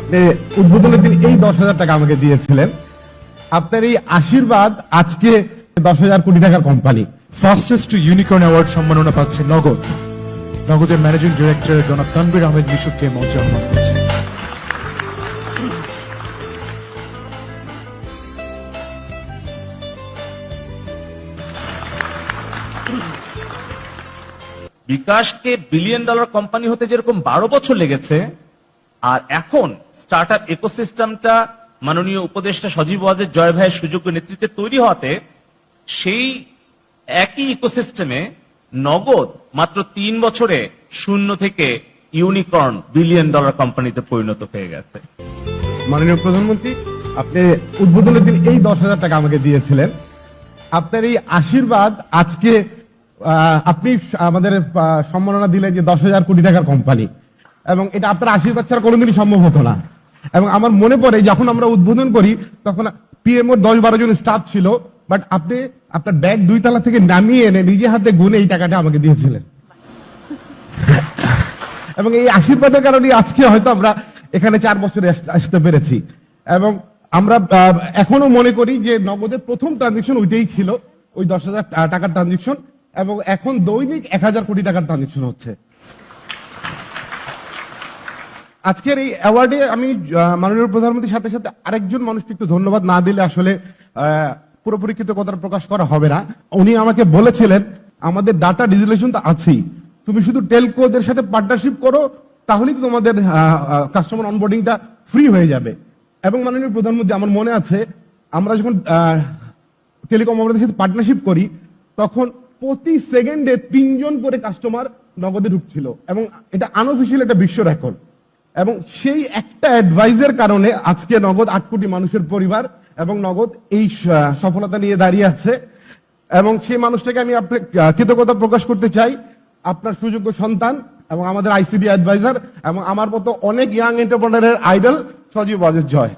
আপনি উদ্বোধনের দিন এই দশ হাজার টাকা আমাকে দিয়েছিলেন। আপনার এই আশীর্বাদ আজকে দশ হাজার কোটি টাকার company fastest to unicorn award সম্মাননা পাচ্ছে নগদ। নগদের ম্যানেজিং ডিরেক্টর জনাব তানবির আহমেদ মিশুককে মঞ্চে আহ্বান করছে। বিকাশকে বিলিয়ন ডলার কোম্পানি হতে যেরকম বারো বছর লেগেছে আর এখন স্টার্ট আপ ইকোসিস্টেমটা মাননীয় উপদেষ্টা সজীব ওয়াজের জয় ভাইয়ের সুযোগ্য নেতৃত্বে তৈরি হতে সেই একই ইকোসিস্টেমে নগদ মাত্র তিন বছরে শূন্য থেকে ইউনিকর্ন বিলিয়ন ডলার কোম্পানিতে পরিণত হয়ে গেছে। মাননীয় প্রধানমন্ত্রী, আপনি উদ্বোধনের দিন এই দশ হাজার টাকা আমাকে দিয়েছিলেন। আপনার এই আশীর্বাদ আজকে আপনি আমাদের সম্মাননা দিলেন যে দশ হাজার কোটি টাকার কোম্পানি এবং এটা আপনার আশীর্বাদ ছাড়া কোনোদিনই সম্ভব হতো না। এবং আমার মনে পড়ে, যখন আমরা উদ্বোধন করি, তখন পিএমওর দশ বারো জন স্টাফ ছিল বাট আপনি আপনার ব্যাগ দুই তলা থেকে নামিয়ে এনে নিজে হাতে গুনে এই টাকাটা আমাকে দিয়েছিলেন। এবং এই আশীর্বাদের কারণে আজকে হয়তো আমরা এখানে চার বছরে আস- আসতে পেরেছি। এবং আমরা এখনও মনে করি যে নগদের প্রথম ট্রানজেকশন ওইটাই ছিল, ওই দশ হাজার টাকার ট্রানজেকশন এবং এখন দৈনিক এক হাজার কোটি টাকার ট্রানজেকশন হচ্ছে। আজকের এই অ্যাওয়ার্ডে আমি মাননীয় প্রধানমন্ত্রীর সাথে সাথে আরেকজন মানুষকে একটু ধন্যবাদ না দিলে আসলে পুরোপুরি কৃতজ্ঞতা প্রকাশ করা হবে না। উনি আমাকে বলেছিলেন, আমাদের ডাটা ডিজিটালাইজেশন তো আছেই। তুমি শুধু টেলকোদের সাথে পার্টনারশিপ করো, তাহলেই তোমাদের কাস্টমার অনবোর্ডিংটা ফ্রি হয়ে যাবে। এবং মাননীয় প্রধানমন্ত্রী, আমার মনে আছে, আমরা যখন টেলিকম অপারেটরের সাথে পার্টনারশিপ করি, তখন প্রতি সেকেন্ডে তিনজন করে কাস্টমার নগদে ঢুকছিল। এবং এটা আনঅফিসিয়াল একটা বিশ্ব রেকর্ড এবং সেই একটা অ্যাডভাইজের কারণে আজকে নগদ আট কোটি মানুষের পরিবার এবং নগদ এই সফলতা নিয়ে দাঁড়িয়ে আছে। এবং সেই মানুষটাকে আমি কৃতজ্ঞতা প্রকাশ করতে চাই। আপনার সুযোগ্য সন্তান এবং আমাদের আইসিডি অ্যাডভাইজার এবং আমার মতো অনেক ইয়াং এন্টারপ্রেনারের আইডল সজীব অজিত জয়।